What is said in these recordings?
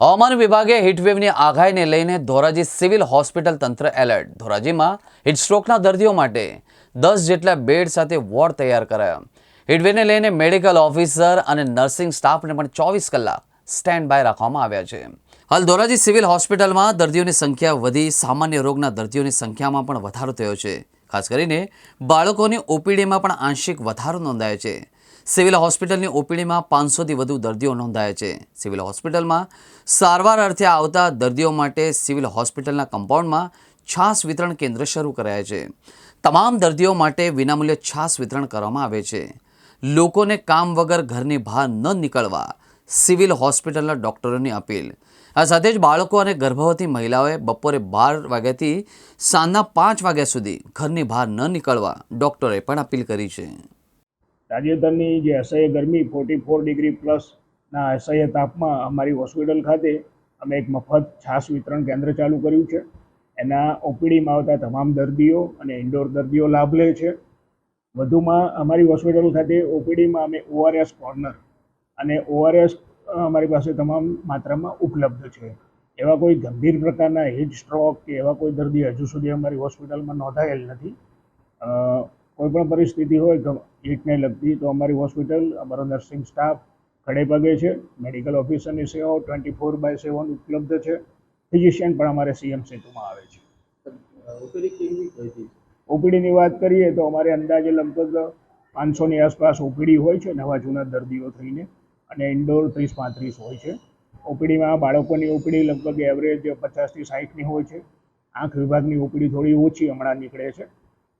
હવામાન વિભાગે હીટવેવની આગાહીને લઈને ધોરાજી સિવિલ હોસ્પિટલ તંત્ર એલર્ટ. ધોરાજીમાં હીટસ્ટ્રોકના દર્દીઓ માટે દસ જેટલા બેડ સાથે વોર્ડ તૈયાર કરાયા. હીટવેવને લઈને મેડિકલ ઓફિસર અને નર્સિંગ સ્ટાફને પણ ચોવીસ કલાક સ્ટેન્ડ બાય રાખવામાં આવ્યા છે. હાલ ધોરાજી સિવિલ હોસ્પિટલમાં દર્દીઓની સંખ્યા વધી, સામાન્ય રોગના દર્દીઓની સંખ્યામાં પણ વધારો થયો છે. ખાસ કરીને બાળકોની ઓપીડીમાં પણ આંશિક વધારો નોંધાયો છે. સિવિલ હોસ્પિટલની ઓપીડીમાં પાંચસોથી વધુ દર્દીઓ નોંધાયા છે. સિવિલ હોસ્પિટલમાં સારવાર અર્થે આવતા દર્દીઓ માટે સિવિલ હોસ્પિટલના કમ્પાઉન્ડમાં છાસ વિતરણ કેન્દ્ર શરૂ કરાયા છે. તમામ દર્દીઓ માટે વિનામૂલ્યે છાસ વિતરણ કરવામાં આવે છે. લોકોને કામ વગર ઘરની બહાર ન નીકળવા સિવિલ હોસ્પિટલના ડૉક્ટરોની અપીલ. આ સાથે જ બાળકો અને ગર્ભવતી મહિલાઓએ બપોરે બાર વાગ્યાથી સાંજના પાંચ વાગ્યા સુધી ઘરની બહાર ન નીકળવા ડૉક્ટરે પણ અપીલ કરી છે. તાજેતરની જે અસહ્ય ગરમી ફોર્ટી ફોર ડિગ્રી પ્લસના અસહ્ય તાપમાં અમારી હોસ્પિટલ ખાતે અમે એક મફત છાશ વિતરણ કેન્દ્ર ચાલુ કર્યું છે. એના ઓપીડીમાં આવતા તમામ દર્દીઓ અને ઇન્ડોર દર્દીઓ લાભ લે છે. વધુમાં અમારી હોસ્પિટલ ખાતે ઓપીડીમાં અમે ઓઆરએસ કોર્નર અને ઓઆરએસ અમારી પાસે તમામ માત્રામાં ઉપલબ્ધ છે. એવા કોઈ ગંભીર પ્રકારના હીટ સ્ટ્રોક કે એવા કોઈ દર્દી હજુ સુધી અમારી હોસ્પિટલમાં નોંધાયેલ નથી. અ, કોઈ પણ પરિસ્થિતિ હોય હીટને લગતી તો અમારી હોસ્પિટલ અમારો નર્સિંગ સ્ટાફ ખડે પગે છે. મેડિકલ ઓફિસરની સેવાઓ ટ્વેન્ટી ફોર બાય સેવન ઉપલબ્ધ છે. ફિઝિશિયન પણ અમારે સીએમ સેતુમાં આવે છે. ઓપીડીની વાત કરીએ તો અમારે અંદાજે લગભગ પાંચસોની આસપાસ ઓપીડી હોય છે નવા જૂના દર્દીઓ થઈને. અને ઇન્ડોર ત્રીસ પાંત્રીસ હોય છે. ઓપીડીમાં બાળકોની ઓપીડી લગભગ એવરેજ પચાસથી સાઠની હોય છે. આંખ વિભાગની ઓપીડી થોડી ઓછી હમણાં નીકળે છે.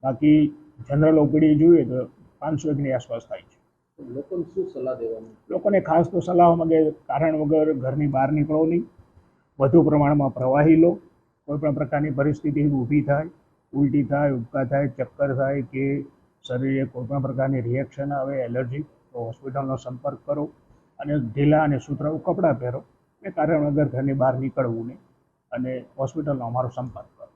બાકી જનરલ ઓપીડી જોઈએ તો પાંચસો એકની આસપાસ થાય છે. લોકોને શું સલાહ દેવાની? લોકોને ખાસ તો સલાહ માગે કારણ વગર ઘરની બહાર નીકળો નહીં. વધુ પ્રમાણમાં પ્રવાહી લો. કોઈ પણ પ્રકારની પરિસ્થિતિ ઊભી થાય ઉલટી થાય ઉબકા થાય ચક્કર થાય કે શરીરે કોઈ પણ પ્રકારની રિએક્શન આવે એલર્જી તો હોસ્પિટલનો સંપર્ક કરો અને ઢીલા અને સુતરાઉ કપડાં પહેરો. એ કારણ વગર ઘરની બહાર નીકળવું નહીં અને હોસ્પિટલનો અમારો સંપર્ક કરો.